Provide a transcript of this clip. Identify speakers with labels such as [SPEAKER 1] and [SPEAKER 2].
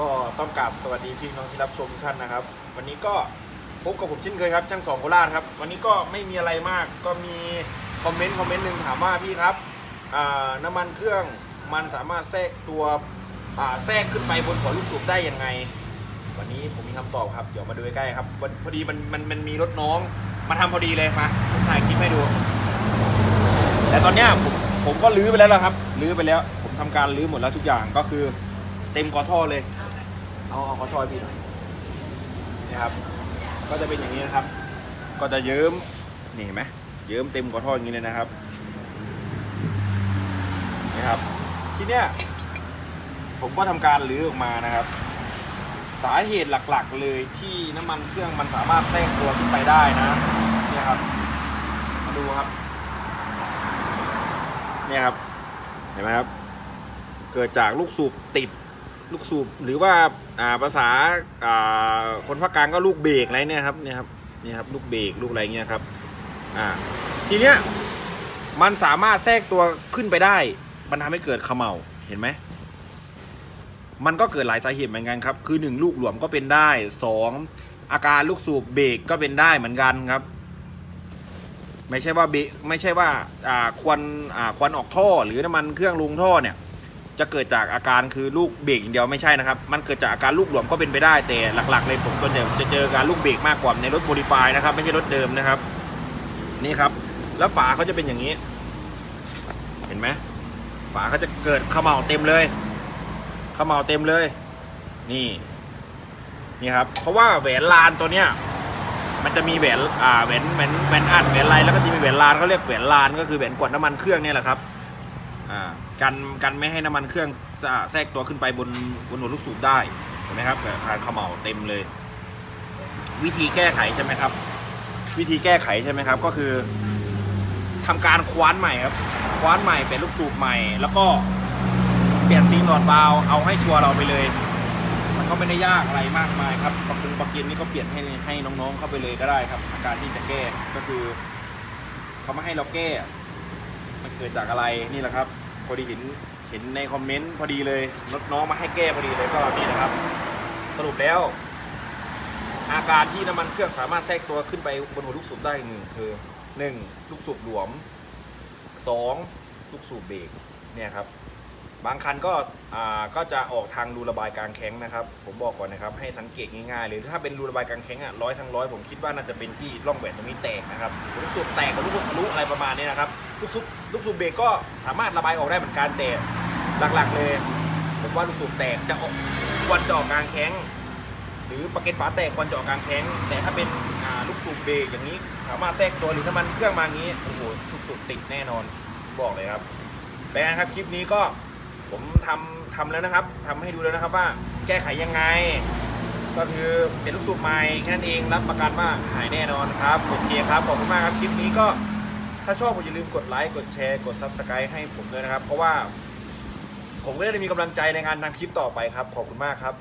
[SPEAKER 1] ก็ต้องกราบสวัสดีพี่น้องที่รับชมทุกท่านนะครับ วันนี้ก็พบกับผมเช่นเคยครับช่างสองโคราชครับ วันนี้ก็ไม่มีอะไรมาก ก็มีคอมเมนต์คอมเมนต์หนึ่งถามว่าพี่ครับน้ำมันเครื่องมันสามารถแทรกตัวแทรกขึ้นไปบนหัวลูกสูบได้ยังไง วันนี้ผมมีคำตอบครับ เดี๋ยวมาดูใกล้ๆครับพอดีมันมันมันมีรถน้องมาทำพอดีเลยมาผมถ่ายคลิปให้ดู แต่ตอนเนี้ยผมผมก็รื้อไปแล้วครับรื้อไปแล้ว ผมทำการรื้อหมดแล้วทุกอย่างก็คือเต็มกอท่อเลย เอาเอากอทอให้พี่หน่อยนี่ครับ ก็จะเป็นอย่างนี้นะครับ ก็จะเยิ้มนี่เห็นไหมเยิ้มเต็มกอท่ออย่างนี้เลยนะครับนี่ครับ ทีเนี้ยผมก็ทำการรื้อออกมานะครับ สาเหตุหลักๆเลยที่น้ำมันเครื่องมันสามารถแทรกตัวขึ้นไปได้นะเนี่ยครับ มาดูครับเนี่ยครับ เห็นไหมครับ เกิดจากลูกสูบติด ลูกสูบหรือว่าอ่าภาษาอ่าคนภาคกลางก็ลูกเบรกอะไรเนี่ยครับเนี่ยครับนี่ครับลูกเบรกลูกอะไรเงี้ยครับอ่าทีเนี้ยมันสามารถแทรกตัวขึ้นไปได้ มันทำให้เกิดขมเหลาเห็นไหมมันก็เกิดหลายสาเหตุเหมือนกันครับคือหนึ่งลูกหลวมก็เป็นได้สองอาการลูกสูบเบรกก็เป็นได้เหมือนกันครับ ไม่ใช่ว่าเบกไม่ใช่ว่าอ่าควันอ่าควันออกท่อหรือน้ำมันเครื่องลงท่อเนี่ย จะเกิดจากอาการคือลูกเบรกอย่างเดียวไม่ใช่นะครับมันเกิดจากอาการลูกหลวมก็เป็นไปได้แต่หลักๆเลยผมส่วนใหญ่จะเจอการลูกเบรกมากกว่าในรถโมดิฟายนะครับ ไม่ใช่รถเดิมนะครับ นี่ครับ แล้วฝาเขาจะเป็นอย่างนี้ เห็นไหมฝาเขาจะเกิดเขมเหลาเต็มเลยเขมเหลาเต็มเลย นี่นี่ครับ เพราะว่าแหวนลานตัวเนี้ยมันจะมีแหวนอ่าแหวนแหวนแหวนอัดแหวนอะไรแล้วก็จะมีแหวนลานเขาเรียกแหวนลานก็คือแหวนกดน้ำมันเครื่องเนี่ยแหละครับ กันกันไม่ให้น้ำมันเครื่องแทรกตัวขึ้นไปบนบนหัวลูกสูบได้เห็นไหมครับคานเขม่าเต็มเลย วิธีแก้ไขใช่ไหมครับ วิธีแก้ไขใช่ไหมครับ ก็คือทำการคว้านใหม่ครับคว้านใหม่เป็นลูกสูบใหม่ แล้วก็เปลี่ยนซีนหลอดวาล์วเอาให้ชัวร์เราไปเลย มันก็ไม่ได้ยากอะไรมากมายครับปรับปรุงปรับเปลี่ยนนี่ก็เปลี่ยนให้ให้น้องๆเข้าไปเลยก็ได้ครับ อาการที่จะแก้ก็คือเขาไม่ให้เราแก้ เกิดจากอะไรนี่แหละครับพอดีเห็นเห็นในคอมเมนต์พอดีเลยรถน้องมาให้แก้พอดีเลยก็นี่นะครับ สรุปแล้ว อาการที่น้ำมันเครื่องสามารถแทรกตัวขึ้นไปบนหัวลูกสูบได้หนึ่งคือหนึ่งลูกสูบหลวมสองลูกสูบเบรกเนี่ยครับบางคันก็อ่าก็จะออกทางรูระบายกลางแข้งนะครับ ผมบอกก่อนนะครับ ให้สังเกตง่ายๆเลยถ้าเป็นรูระบายกลางแข้งอะร้อยทั้งร้อยผมคิดว่าน่าจะเป็นที่ร่องแหวนตรงนี้แตกนะครับลูกสูบแตกกับลูกสูบทะลุอะไรประมาณนี้นะครับ ลูกสูบลูกสูบเบรกก็สามารถระบายออกได้เหมือนกันแต่หลักๆเลยผมว่าลูกสูบแตกจะออกควรจะออกกลางแข้งหรือปากเก็ตฝาแตกควรจะออกกลางแข้งแต่ถ้าเป็นลูกสูบเบรกอย่างนี้สามารถแทรกตัวหรือน้ำมันเครื่องมางนี้โอ้โหลูกสูบติดแน่นอนบอกเลยครับแปลนะครับคลิปนี้ก็ผมทำทำแล้วนะครับทำให้ดูแล้วนะครับว่าแก้ไขยังไง ก็คือเป็นลูกสูบใหม่แค่นั้นเองรับประกันว่าหายแน่นอนครับโอเคครับขอบคุณมากครับคลิปนี้ก็ ถ้าชอบก็อย่าลืมกดไลค์กดแชร์กด subscribe ให้ผมด้วยนะครับ เพราะว่า ผมก็จะได้มีกำลังใจในงานทำคลิปต่อไปครับ ขอบคุณมากครับ